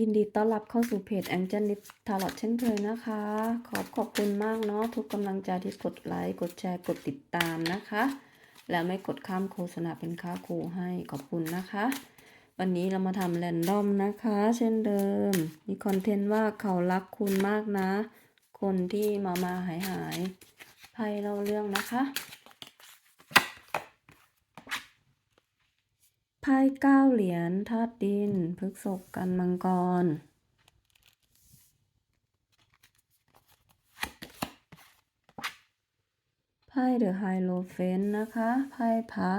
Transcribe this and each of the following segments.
ยินดีต้อนรับเข้าสู่เพจแองเจิลลิฟทาร์ลอตเช่นเคยนะคะ ขอบขอบคุณมากเนาะทุกกำลังใจที่กดไลค์กดแชร์กดติดตามนะคะ และไม่กดข้ามโฆษณาเป็นค่าครูให้ขอบคุณนะคะ วันนี้เรามาทำแรนดอมนะคะ เช่นเดิม มีคอนเทนต์ว่าเขารักคุณมากนะ คนที่มามาหายหายไพ่เล่าเรื่องนะคะ ไพ่เก้าเหรียญธาตุดินพฤกษกกันมังกร ไพ่เดอะไฮโลเฟนนะคะ ไพ่พระ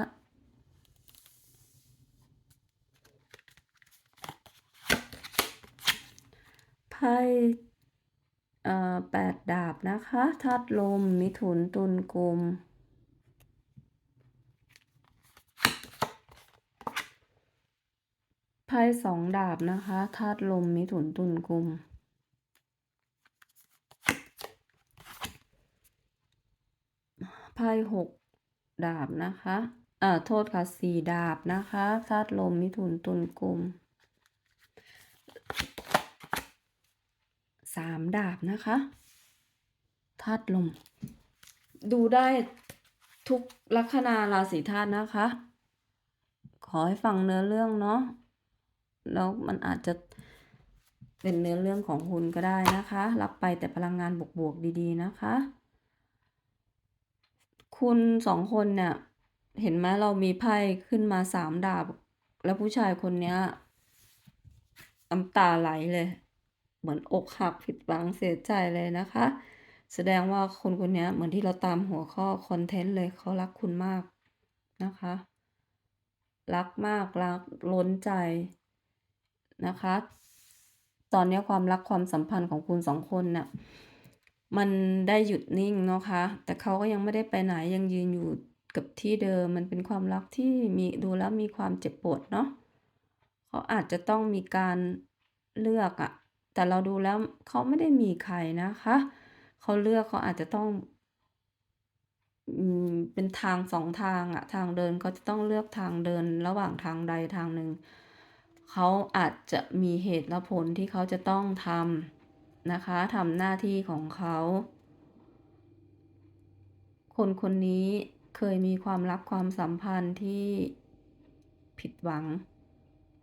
ไพ่แปดดาบนะคะธาตุลม มิถุนตุลกุม ไพ่สองดาบนะคะธาตุลมมิถุนตุลกุม ไพ่หกดาบนะคะเอ่อโทษค่ะสี่ดาบนะคะธาตุลมมิถุนตุลกุมสามดาบนะคะธาตุลม ดูได้ทุกลัคนาราศีธาตุนะคะ ขอให้ฟังเนื้อเรื่องเนาะ แล้วมันอาจจะเป็นเนื้อเรื่องของคุณก็ได้นะคะ รับไปแต่พลังงานบวกๆดีๆนะคะ คุณสองคนเนี่ย เห็นไหมเรามีไพ่ขึ้นมาสามดาบ แล้วผู้ชายคนเนี้ยน้ำตาไหลเลย เหมือนอกหักผิดหวังเสียใจเลยนะคะ แสดงว่าคนคนนี้เหมือนที่เราตามหัวข้อคอนเทนต์เลยเขารักคุณมากนะคะ รักมากรักล้นใจ นะคะ ตอนนี้ความรักความสัมพันธ์ของคุณสองคนน่ะมันได้หยุดนิ่งเนาะคะ แต่เขาก็ยังไม่ได้ไปไหนยังยืนอยู่กับที่เดิมมันเป็นความรักที่มีดูแล้วมีความเจ็บปวดเนาะเขาอาจจะต้องมีการเลือกอะแต่เราดูแล้วเขาไม่ได้มีใครนะคะเขาเลือกเขาอาจจะต้องเป็นทางสองทางอะทางเดินเขาจะต้องเลือกทางเดินระหว่างทางใดทางหนึ่ง เขาอาจจะมีเหตุและผลที่เขาจะต้องทำนะคะทำหน้าที่ของเขา คนคนนี้เคยมีความรักความสัมพันธ์ที่ผิดหวัง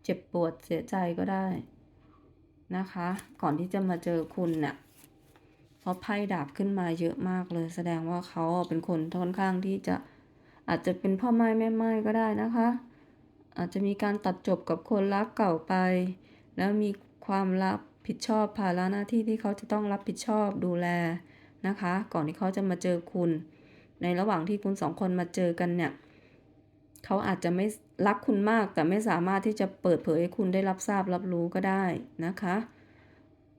เจ็บปวดเสียใจก็ได้นะคะ ก่อนที่จะมาเจอคุณเนี่ยเพราะไพ่ดาบขึ้นมาเยอะมากเลย แสดงว่าเขาเป็นคนค่อนข้างที่จะอาจจะเป็นพ่อไม้แม่ไม้ก็ได้นะคะ อาจจะมีการตัดจบกับคนรักเก่าไป แล้วมีความรับผิดชอบภาระหน้าที่ที่เขาจะต้องรับผิดชอบดูแลนะคะ ก่อนที่เขาจะมาเจอคุณ ในระหว่างที่คุณสองคนมาเจอกันเนี่ยเขาอาจจะไม่รักคุณมาก แต่ไม่สามารถที่จะเปิดเผยให้คุณได้รับทราบรับรู้ก็ได้นะคะ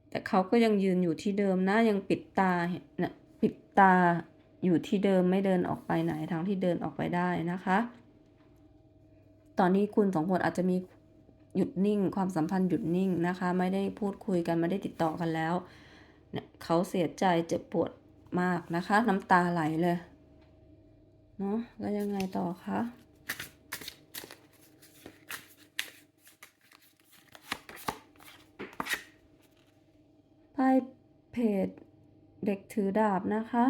แต่เขาก็ยังยืนอยู่ที่เดิมนะยังปิดตาเนี่ยปิดตาอยู่ที่เดิมไม่เดินออกไปไหนทางที่เดินออกไปได้นะคะ ตอนนี้คุณสองคนอาจจะมีหยุดนิ่ง ความสัมพันธ์หยุดนิ่งนะคะ ไม่ได้พูดคุยกันไม่ได้ติดต่อกันแล้วเนี่ยเขาเสียใจเจ็บปวดมากนะคะ น้ำตาไหลเลยเนาะแล้วยังไงต่อคะไพ่เพจเด็กถือดาบนะคะ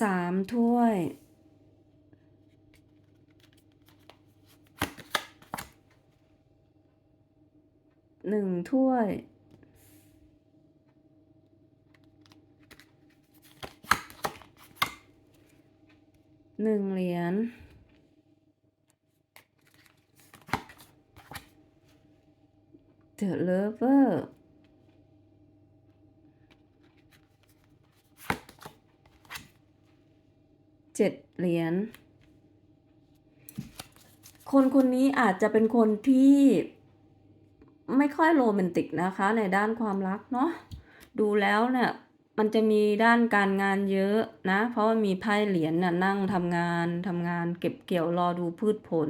สามถ้วย หนึ่งถ้วย หนึ่งเหรียญ The Lover เจ็ดเหรียญ คนคนนี้อาจจะเป็นคนที่ไม่ค่อยโรแมนติกนะคะในด้านความรักเนาะ ดูแล้วเนี่ยมันจะมีด้านการงานเยอะนะ เพราะว่ามีไพ่เหรียญน่ะนั่งทำงานทำงานเก็บเกี่ยวรอดูพืชผล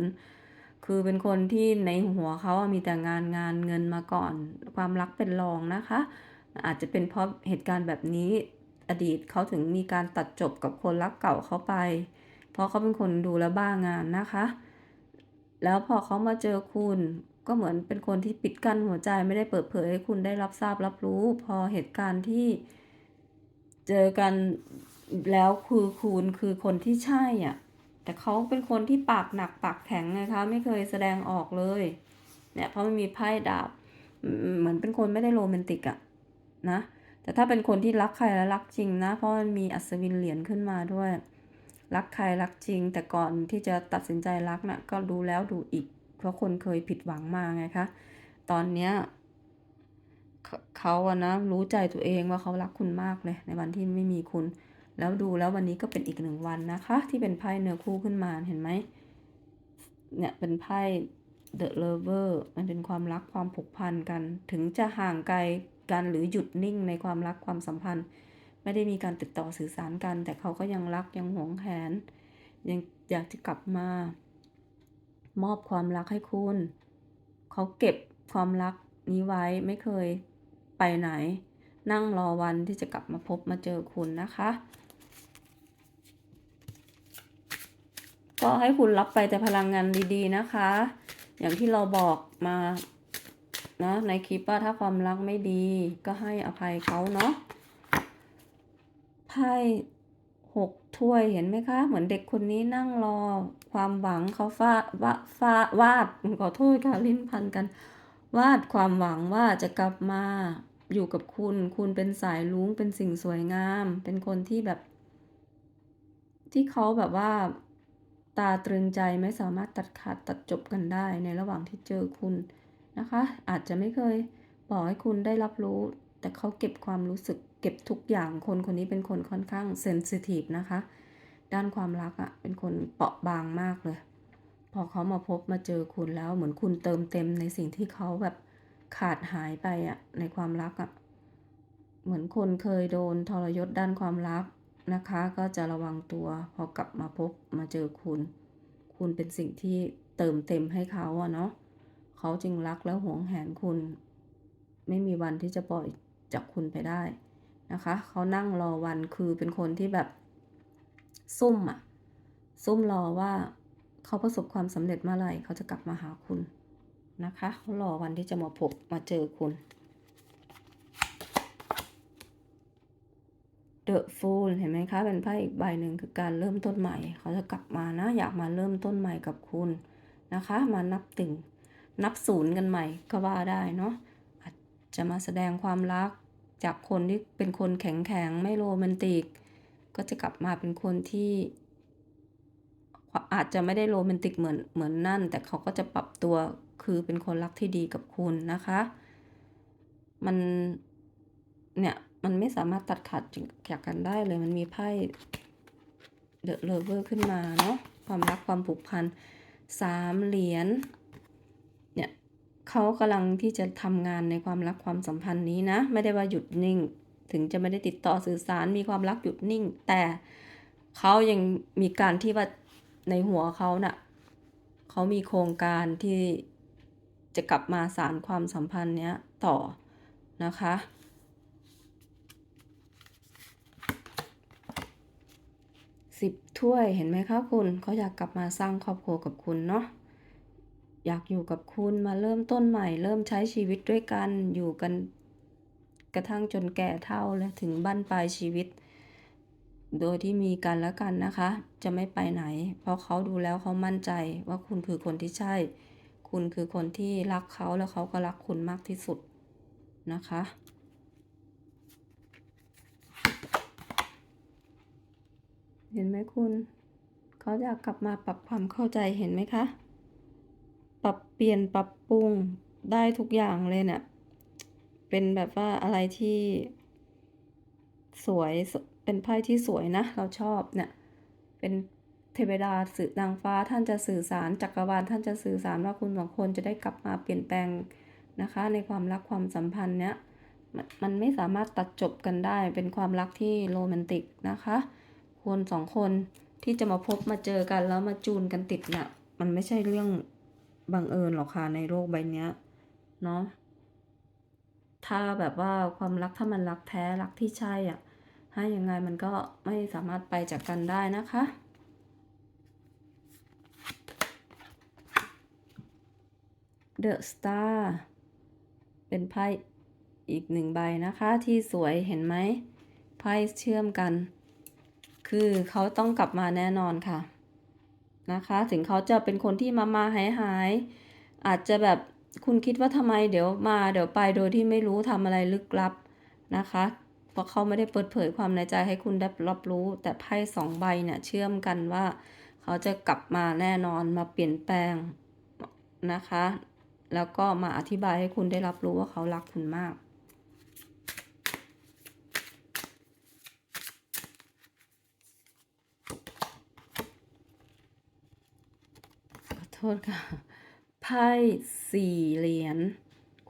คือเป็นคนที่ในหัวเขามีแต่งานงานเงินมาก่อน ความรักเป็นรองนะคะ อาจจะเป็นเพราะเหตุการณ์แบบนี้ อดีตเขาถึงมีการตัดจบกับคนรักเก่าเขาไป เพราะเขาเป็นคนดูแลบ้างานนะคะ แล้วพอเขามาเจอคุณก็เหมือนเป็นคนที่ปิดกั้นหัวใจไม่ได้เปิดเผยให้คุณได้รับทราบรับรู้ พอเหตุการณ์ที่เจอกันแล้วคือคุณคือคนที่ใช่อะแต่เขาเป็นคนที่ปากหนักปากแข็งไงคะ ไม่เคยแสดงออกเลย เนี่ยเพราะมันมีไพ่ดาบ เหมือนเป็นคนไม่ได้โรแมนติกอะนะ แต่ถ้าเป็นคนที่รักใครแล้วรักจริงนะ เพราะมันมีอัศวินเหรียญขึ้นมาด้วย รักใครรักจริง แต่ก่อนที่จะตัดสินใจรักนะ่ะก็ดูแล้วดูอีก เพราะคนเคยผิดหวังมาไงคะ ตอนเนี้ยเขาเขาอะนะรู้ใจตัวเองว่าเขารักคุณมากเลย ในวันที่ไม่มีคุณ แล้วดูแล้ววันนี้ก็เป็นอีกหนึ่งวันนะคะ ที่เป็นไพ่เนื้อคู่ขึ้นมาเห็นไหมเนี่ยเป็นไพ่ The Lover มันเป็นความรักความผูกพันกัน ถึงจะห่างไกล กันหรือหยุดนิ่งในความรักความสัมพันธ์ ไม่ได้มีการติดต่อสื่อสารกัน แต่เขาก็ยังรักยังหวงแหน ยังอยากจะกลับมา มอบความรักให้คุณ เขาเก็บความรักนี้ไว้ไม่เคยไปไหน นั่งรอวันที่จะกลับมาพบมาเจอคุณนะคะก็ให้คุณรับไปแต่พลังงานดีๆนะคะ อย่างที่เราบอกมา นะในคลิปว่าถ้าความรักไม่ดีก็ให้อภัยเขาเนาะไพ่หกถ้วยเห็นไหมคะ เหมือนเด็กคนนี้นั่งรอความหวังเขาฟาดวาฟาวาดขอโทษค่ะลิ้นพันกัน วาดความหวังว่าจะกลับมาอยู่กับคุณ คุณเป็นสายลุ้งเป็นสิ่งสวยงาม เป็นคนที่แบบ ที่เขาแบบว่าตาตรึงใจไม่สามารถตัดขาดตัดจบกันได้ในระหว่างที่เจอคุณ นะคะ อาจจะไม่เคยบอกให้คุณได้รับรู้ แต่เขาเก็บความรู้สึกเก็บทุกอย่างคนคนนี้เป็นคนค่อนข้างเซนซิทีฟนะคะ ด้านความรักอะ่ะเป็นคนเปราะบางมากเลย พอเขามาพบมาเจอคุณแล้วเหมือนคุณเติมเต็มในสิ่งที่เขาแบบขาดหายไปอะ่ะในความรักอะ่ะเหมือนคนเคยโดนทรยศด้านความรักนะคะ ก็จะระวังตัวพอกลับมาพบมาเจอคุณ คุณเป็นสิ่งที่เติมเต็มให้เขาอะเนาะ เขาจึงรักและหวงแหนคุณ ไม่มีวันที่จะปล่อยจากคุณไปได้นะคะ เขานั่งรอวันคือเป็นคนที่แบบ ซุ่มอะซุ่มรอว่าเขาประสบความสำเร็จเมื่อไหร่เขาจะกลับมาหาคุณนะคะเขารอวันที่จะมาพบมาเจอคุณ The Fool เห็นไหมคะเป็นไพ่อีกใบหนึ่งคือการเริ่มต้นใหม่ เขาจะกลับมานะ อยากมาเริ่มต้นใหม่กับคุณนะคะ มานับตึง นับศูนย์กันใหม่ก็ว่าได้เนาะอาจจะมาแสดงความรักจากคนที่เป็นคนแข็งแข็งไม่โรแมนติก ก็จะกลับมาเป็นคนที่ อาจจะไม่ได้โรแมนติกเหมือนเหมือนนั่น แต่เขาก็จะปรับตัวคือเป็นคนรักที่ดีกับคุณนะคะ มันเนี่ยมันไม่สามารถตัดขาดจากกันได้เลยมันมีไพ่เดอะเลเวอร์ขึ้นมาเนาะความรักความผูกพันสามเหรียญ เขากำลังที่จะทำงานในความรักความสัมพันธ์นี้นะ ไม่ได้ว่าหยุดนิ่ง ถึงจะไม่ได้ติดต่อสื่อสารมีความรักหยุดนิ่ง แต่เขายังมีการที่ว่าในหัวเขาน่ะเขามีโครงการที่จะกลับมาสารความสัมพันธ์เนี้ยต่อนะคะสิบถ้วยเห็นไหมคะคุณเขาอยากกลับมาสร้างครอบครัวกับคุณเนาะ อยากอยู่กับคุณมาเริ่มต้นใหม่ เริ่มใช้ชีวิตด้วยกันอยู่กันกระทั่งจนแก่เท่าและถึงบั้นปลายชีวิต โดยที่มีกันและกันนะคะ จะไม่ไปไหน เพราะเขาดูแล้วเขามั่นใจว่าคุณคือคนที่ใช่ คุณคือคนที่รักเขาแล้วเขาก็รักคุณมากที่สุดนะคะเห็นไหมคุณ เขาอยากกลับมาปรับความเข้าใจเห็นไหมคะ ปรับเปลี่ยนปรับปรุงได้ทุกอย่างเลยเนี่ยเป็นแบบว่าอะไรที่สวยเป็นไพ่ที่สวยนะ เราชอบเนี่ย เป็นเทวดาสื่อนางฟ้าท่านจะสื่อสารจักรวาลท่านจะสื่อสารว่าคุณสองคนจะได้กลับมาเปลี่ยนแปลงนะคะ ในความรักความสัมพันธ์เนี้ยมันไม่สามารถตัดจบกันได้เป็นความรักที่โรแมนติกนะคะ คนสองคนที่จะมาพบมาเจอกันแล้วมาจูนกันติดเนี่ยมันไม่ใช่เรื่อง บังเอิญหรอกค่ะในโลกใบนี้เนาะถ้าแบบว่าความรักถ้ามันรักแท้รักที่ใช่อะให้ยังไงมันก็ไม่สามารถไปจากกันได้นะคะเดอะสตาร์เป็นไพ่อีกหนึ่งใบนะคะที่สวยเห็นไหมไพ่เชื่อมกัน คือเขาต้องกลับมาแน่นอนค่ะ นะคะ ถึงเขาจะเป็นคนที่มามาหายหายอาจจะแบบคุณคิดว่าทำไมเดี๋ยวมาเดี๋ยวไปโดยที่ไม่รู้ทำอะไรลึกลับนะคะเพราะเขาไม่ได้เปิดเผยความในใจให้คุณได้รับรู้ แต่ไพ่สองใบเนี่ยเชื่อมกันว่า เขาจะกลับมาแน่นอนมาเปลี่ยนแปลงนะคะ แล้วก็มาอธิบายให้คุณได้รับรู้ว่าเขารักคุณมาก ขอโท ษค่ะ ไพ่สี่เหรียญ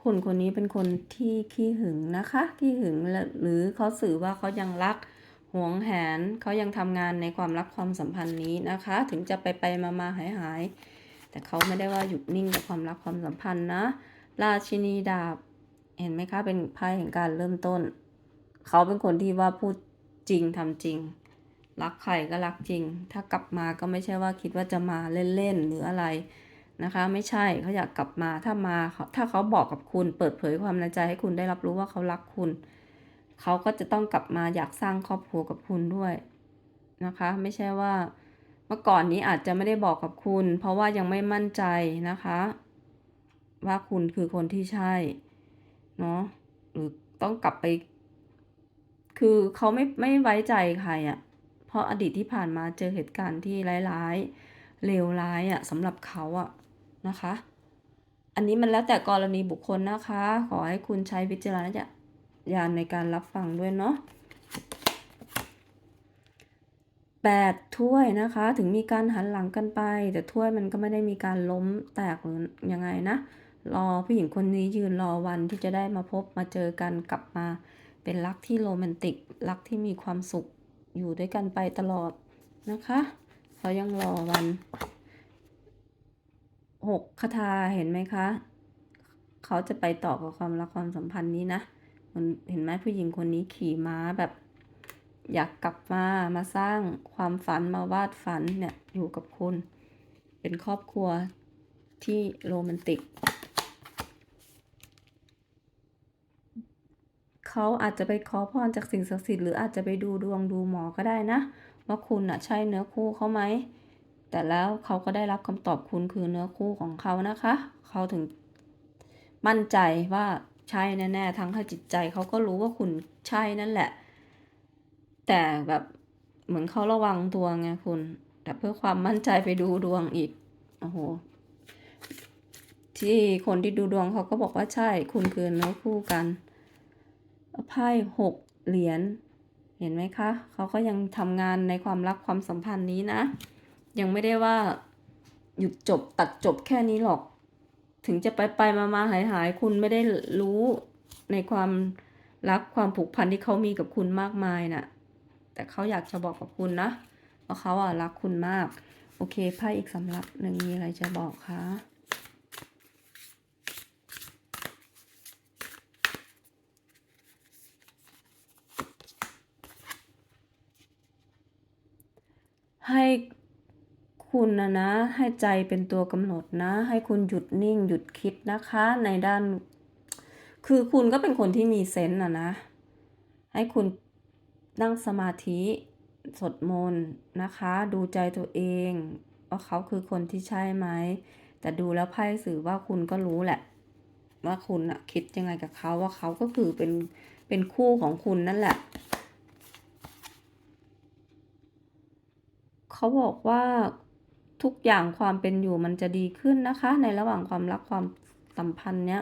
คนคนนี้เป็นคนที่ขี้หึงนะคะขี้หึงและหรือเขาสื่อว่าเขายังรักหวงแหนเขายังทำงานในความรักความสัมพันธ์นี้นะคะ ถึงจะไปไปมามาหายหายแต่เขาไม่ได้ว่าหยุดนิ่งกับความรักความสัมพันธ์นะ ราชินีดาบ เห็นไหมคะ เป็นไพ่แห่งการเริ่มต้น เขาเป็นคนที่ว่าพูดจริงทำจริง รักใครก็รักจริง ถ้ากลับมาก็ไม่ใช่ว่าคิดว่าจะมาเล่นๆหรืออะไรนะคะ ไม่ใช่เขาอยากกลับมาถ้ามาเขาถ้าเขาบอกกับคุณเปิดเผยความในใจให้คุณได้รับรู้ว่าเขารักคุณ เขาก็จะต้องกลับมาอยากสร้างครอบครัวกับคุณด้วยนะคะ ไม่ใช่ว่าเมื่อก่อนนี้อาจจะไม่ได้บอกกับคุณ เพราะว่ายังไม่มั่นใจนะคะ ว่าคุณคือคนที่ใช่เนาะหรือต้องกลับไป คือเขาไม่ไม่ไว้ใจใครอะ่ะ ราะอดีตที่ผ่านมาเจอเหตุการณ์ที่ร้ายๆเลวร้ายอะ่ะสำหรับเขาอะ่ะนะคะ อันนี้มันแล้วแต่กรณีบุคคลนะคะ ขอให้คุณใช้วิจารณญาณในการรับฟังด้วยเนาะแปดถ้วยนะคะ ถึงมีการหันหลังกันไป แต่ถ้วยมันก็ไม่ได้มีการล้มแตกหรือยังไงนะ รอผู้หญิงคนนี้ยืนรอวันที่จะได้มาพบมาเจอกันกลับมา เป็นรักที่โรแมนติก รักที่มีความสุข อยู่ด้วยกันไปตลอดนะคะเขายังรอวันหกคาถาเห็นไหมคะ เขาจะไปต่อกับความรักความสัมพันธ์นี้นะมันเห็นไหมผู้หญิงคนนี้ขี่ม้าแบบอยากกลับมามาสร้างความฝันมาวาดฝันเนี่ยอยู่กับคุณ เป็นครอบครัวที่โรแมนติก เขาอาจจะไปขอพรจากสิ่งศักดิ์สิทธิ์หรืออาจจะไปดูดวงดูหมอก็ได้นะว่าคุณอะใช่เนื้อคู่เขาไหมแต่แล้วเขาก็ได้รับคำตอบคุณคือเนื้อคู่ของเขานะคะ เขาถึงมั่นใจว่าใช่แน่ๆทั้งทางจิตใจเขาก็รู้ว่าคุณใช่นั่นแหละ แต่แบบเหมือนเขาระวังตัวไงคุณ แต่เพื่อความมั่นใจไปดูดวงอีกโอ้โหที่คนที่ดูดวงเขาก็บอกว่าใช่คุณคือเนื้อคู่กัน ไพ่หกเหรียญเห็นไหมคะเขาก็ยังทำงานในความรักความสัมพันธ์นี้นะ ยังไม่ได้ว่าหยุดจบตัดจบแค่นี้หรอก ถึงจะไปไปมามาหายหายคุณไม่ได้รู้ในความรักความผูกพันที่เขามีกับคุณมากมายน่ะ แต่เขาอยากจะบอกกับคุณนะว่าเขาอะรักคุณมาก โอเคไพ่อีกสำรับหนึ่งมีอะไรจะบอกคะ ให้คุณนะนะ ให้ใจเป็นตัวกำหนดนะ ให้คุณหยุดนิ่งหยุดคิดนะคะ ในด้าน คือคุณก็เป็นคนที่มีเซนส์นะนะ ให้คุณนั่งสมาธิสวดมนต์นะคะ ดูใจตัวเองว่าเขาคือคนที่ใช่ไหม แต่ดูแล้วไพ่สื่อว่าคุณก็รู้แหละ ว่าคุณอะคิดยังไงกับเขาว่าเขาก็คือเป็นเป็นคู่ของคุณนั่นแหละ เขาบอกว่าทุกอย่างความเป็นอยู่มันจะดีขึ้นนะคะ ในระหว่างความรักความสัมพันธ์เนี้ย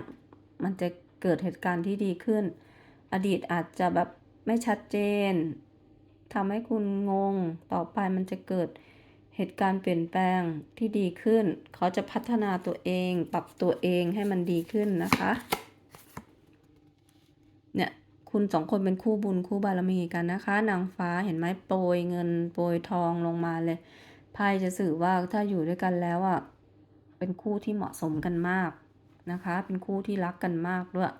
มันจะเกิดเหตุการณ์ที่ดีขึ้น อดีตอาจจะแบบไม่ชัดเจนทำให้คุณงง ต่อไปมันจะเกิดเหตุการณ์เปลี่ยนแปลงที่ดีขึ้น เขาจะพัฒนาตัวเอง ปรับตัวเองให้มันดีขึ้นนะคะ เนี่ย คุณสองคนเป็นคู่บุญคู่บารมีกันนะคะ นางฟ้าเห็นไหมโปรยเงินโปรยทองลงมาเลยไพ่จะสื่อว่าถ้าอยู่ด้วยกันแล้วอะเป็นคู่ที่เหมาะสมกันมากนะคะ เป็นคู่ที่รักกันมากด้วย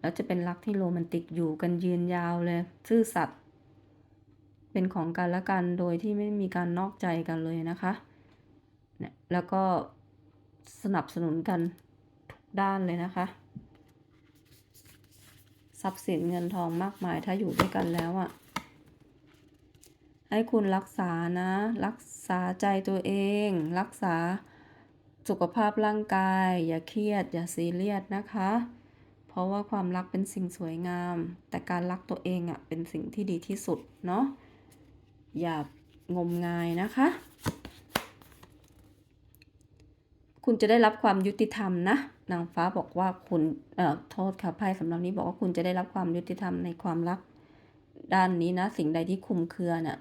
แล้วจะเป็นรักที่โรแมนติกอยู่กันยืนยาวเลย ซื่อสัตย์เป็นของกันและกันโดยที่ไม่มีการนอกใจกันเลยนะคะเนี่ยแล้วก็สนับสนุนกันทุกด้านเลยนะคะ ทรัพย์สินเงินทองมากมายถ้าอยู่ด้วยกันแล้วอะ่ะ ให้คุณรักษานะ รักษาใจตัวเอง รักษาสุขภาพร่างกาย อย่าเครียด อย่าซีเรียสนะคะ เพราะว่าความรักเป็นสิ่งสวยงาม แต่การรักตัวเองอะ่ะเป็นสิ่งที่ดีที่สุดเนาะอย่างมงายนะคะ คุณจะได้รับความยุติธรรมนะ นางฟ้าบอกว่าคุณเอ่อโทษค่ะไพ่สำหรับนี้บอกว่าคุณจะได้รับความยุติธรรมในความรัก ด้านนี้นะ สิ่งใดที่คุมเครือเนี่ย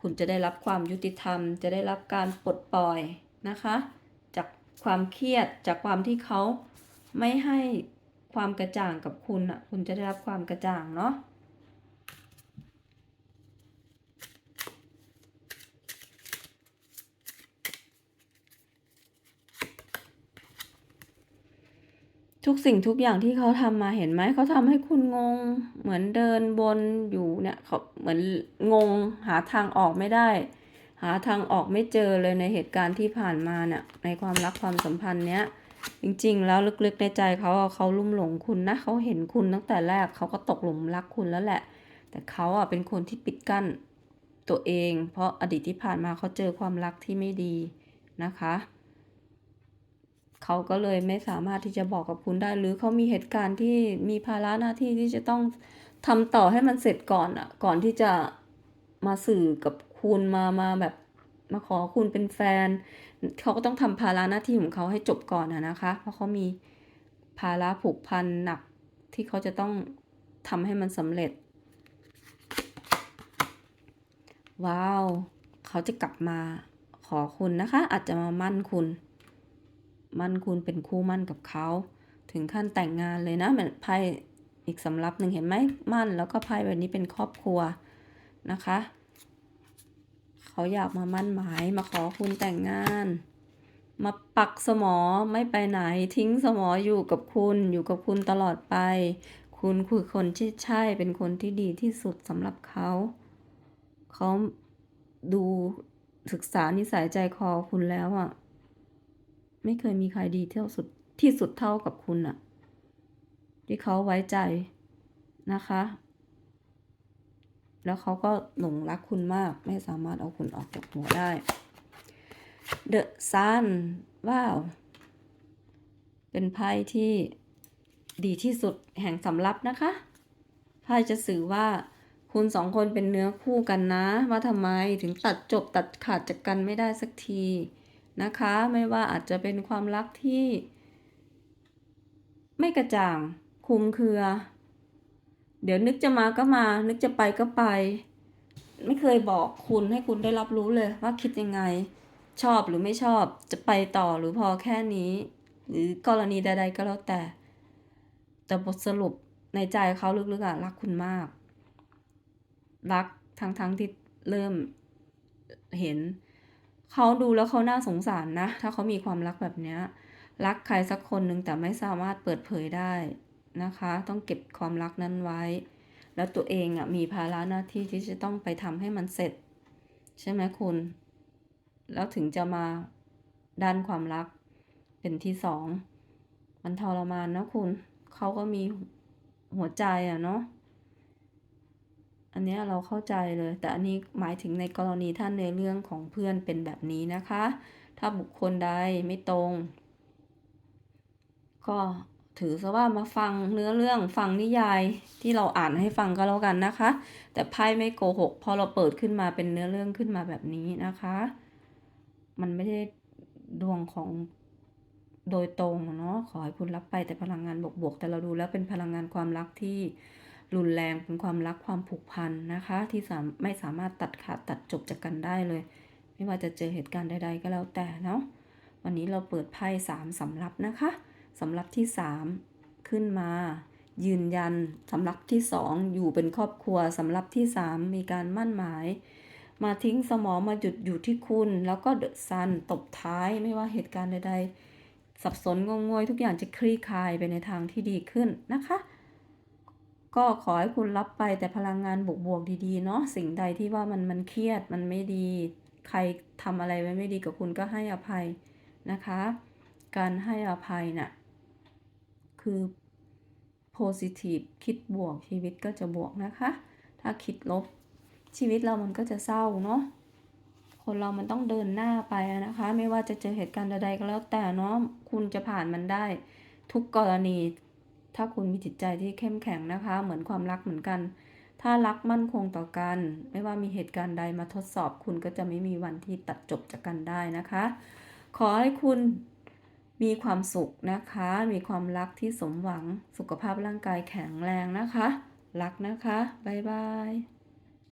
คุณจะได้รับความยุติธรรม จะได้รับการปลดปล่อยนะคะ จากความเครียดจากความที่เขาไม่ให้ความกระจ่างกับคุณอะ คุณจะได้รับความกระจ่างเนาะ ทุกสิ่งทุกอย่างที่เขาทำมาเห็นไหมเขาทำให้คุณงง เหมือนเดินบนอยู่เนี่ยเขาเหมือนงงหาทางออกไม่ได้ หาทางออกไม่เจอเลยในเหตุการณ์ที่ผ่านมาเนี่ยในความรักความสัมพันธ์เนี้ยจริงๆ แล้วลึกๆในใจเขาเขาลุ่มหลงคุณนะเขาเห็นคุณตั้งแต่แรกเขาก็ตกหลุมรักคุณแล้วแหละ แต่เขาอะเป็นคนที่ปิดกั้นตัวเอง เพราะอดีตที่ผ่านมาเขาเจอความรักที่ไม่ดีนะคะ เขาก็เลยไม่สามารถที่จะบอกกับคุณได้ หรือเขามีเหตุการณ์ที่มีภาระหน้าที่ที่จะต้องทำต่อให้มันเสร็จก่อนอะ ก่อนที่จะมาสื่อกับคุณมามาแบบมาขอคุณเป็นแฟน เขาก็ต้องทำภาระหน้าที่ของเขาให้จบก่อนอะนะคะ เพราะเขามีภาระผูกพันหนักที่เขาจะต้องทำให้มันสำเร็จ ว้าว เขาจะกลับมาขอคุณนะคะ อาจจะมามั่นคุณ มั่นคุณเป็นคู่มั่นกับเขา ถึงขั้นแต่งงานเลยนะเหมือนไพ่อีกสำรับหนึ่งเห็นไหมมั่น แล้วก็ไพ่แบบนี้เป็นครอบครัวนะคะ เขาอยากมามั่นหมายมาขอคุณแต่งงาน มาปักสมอไม่ไปไหนทิ้งสมออยู่กับคุณอยู่กับคุณตลอดไป คุณคือคนที่ใช่เป็นคนที่ดีที่สุดสำหรับเขาเขาดูศึกษานิสัยใจคอคุณแล้วอะ่ะ ไม่เคยมีใครดีเท่าสุดที่สุดเท่ากับคุณอะที่เขาไว้ใจนะคะ แล้วเขาก็หลงรักคุณมาก ไม่สามารถเอาคุณออกจากหัวได้ The Sun ว้าว เป็นไพ่ที่ดีที่สุดแห่งสำรับนะคะไพ่จะสื่อว่าคุณสองคนเป็นเนื้อคู่กันนะ ว่าทำไมถึงตัดจบตัดขาดจากกันไม่ได้สักที นะคะ ไม่ว่าอาจจะเป็นความรักที่ ไม่กระจ่างคุมเครือ เดี๋ยวนึกจะมาก็มา นึกจะไปก็ไป ไม่เคยบอกคุณให้คุณได้รับรู้เลยว่าคิดยังไง ชอบหรือไม่ชอบจะไปต่อหรือพอแค่นี้ หรือกรณีใด ๆ ก็แล้วแต่ แต่บทสรุปในใจเขาลึกๆอะรักคุณมาก รักทั้งๆทที่เริ่มเห็น เขาดูแล้วเขาน่าสงสารนะ ถ้าเขามีความรักแบบเนี้ยรักใครสักคนหนึ่งแต่ไม่สามารถเปิดเผยได้นะคะ ต้องเก็บความรักนั้นไว้ แล้วตัวเองอะมีภาระหน้าที่ที่จะต้องไปทำให้มันเสร็จ ใช่ไหมคุณ แล้วถึงจะมาด้านความรักเป็นที่สอง มันทรมานนะคุณ เขาก็มีหัวใจอะเนาะ อันนี้เราเข้าใจเลย แต่อันนี้หมายถึงในกรณีท่านในเรื่องของเพื่อนเป็นแบบนี้นะคะ ถ้าบุคคลใดไม่ตรง ก็ถือซะว่ามาฟังเนื้อเรื่องฟังนิยายที่เราอ่านให้ฟังก็แล้วกันนะคะ แต่ไพ่ไม่โกหก พอเราเปิดขึ้นมาเป็นเนื้อเรื่องขึ้นมาแบบนี้นะคะ มันไม่ได้ดวงของโดยตรงเนาะขอให้คุณรับไปแต่พลังงานบวกๆแต่เราดูแล้วเป็นพลังงานความรักที่ รุนแรงเป็นความรักความผูกพันนะคะ ที่ไม่สามารถตัดขาดตัดจบจากกันได้เลย ไม่ว่าจะเจอเหตุการณ์ใด ๆ ก็แล้วแต่เนาะวันนี้เราเปิดไพ่สามสำรับนะคะสำรับที่สามขึ้นมา ยืนยันสำรับที่สองอยู่เป็นครอบครัวสำรับที่สามมีการมั่นหมาย มาทิ้งสมองมาหยุดอยู่ที่คุณ แล้วก็เดอะซันตบท้ายไม่ว่าเหตุการณ์ใด ๆ สับสนงงงวยทุกอย่างจะคลี่คลายไปในทางที่ดีขึ้นนะคะ ก็ขอให้คุณรับไปแต่พลังงานบวกๆดีๆเนาะสิ่งใดที่ว่ามันมันเครียดมันไม่ดี ใครทำอะไรไว้ไม่ดีกับคุณก็ให้อภัยนะคะ การให้อภัยน่ะคือ positive คิดบวกชีวิตก็จะบวกนะคะ ถ้าคิดลบชีวิตเรามันก็จะเศร้าเนาะคนเรามันต้องเดินหน้าไปนะคะ ไม่ว่าจะเจอเหตุการณ์ใดๆก็แล้วแต่เนาะคุณจะผ่านมันได้ ทุกกรณี ถ้าคุณมีจิตใจที่เข้มแข็งนะคะ เหมือนความรักเหมือนกัน ถ้ารักมั่นคงต่อกัน ไม่ว่ามีเหตุการณ์ใดมาทดสอบ คุณก็จะไม่มีวันที่ตัดจบจากกันได้นะคะ ขอให้คุณมีความสุขนะคะ มีความรักที่สมหวัง สุขภาพร่างกายแข็งแรงนะคะ รักนะคะ บ๊ายบาย